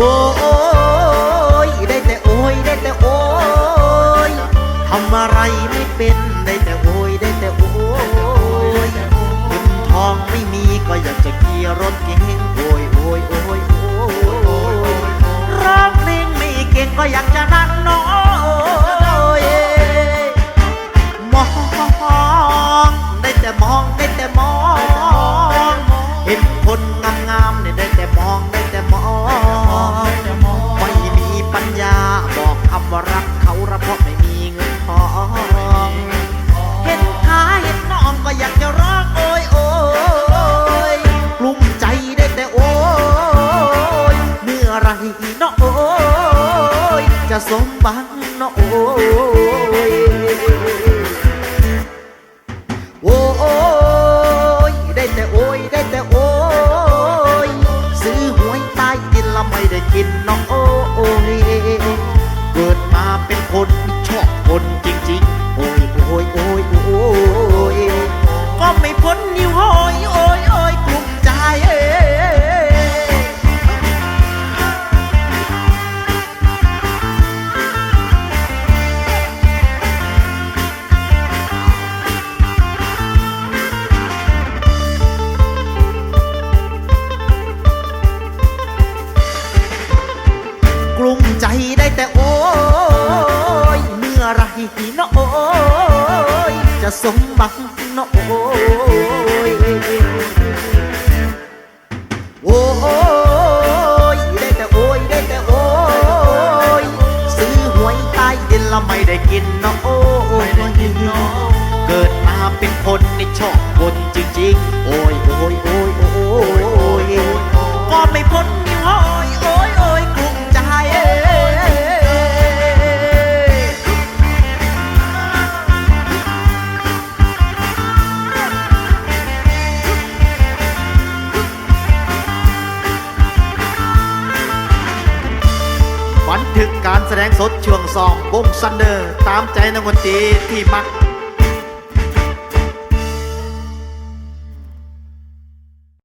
โอ้ยได้แต่โอ้ยได้แต่โอ้ยทำอะไรไม่เป็น เมื่อไรนาะโอ้ยจะสมบังเนาะโอ้ยโอ้ยได้แต่โอ้ยได้แต่โอ้ ใจได้แต่โอ้ยเมื่อไรนะโอ้ยจะสมบังนะโอ้ยโอ้ยได้แต่โอ้ยได้แต่โอ้ยซื้อหวยใต้ดินแล้วไม่ได้กินนะโอ้ยเกิดมาเป็นคนในี่ชอบคนจริงๆ บันทึกการแสดงสดช่วงซองวงซันเดอร์ ตามใจนักดนตรีที่มัก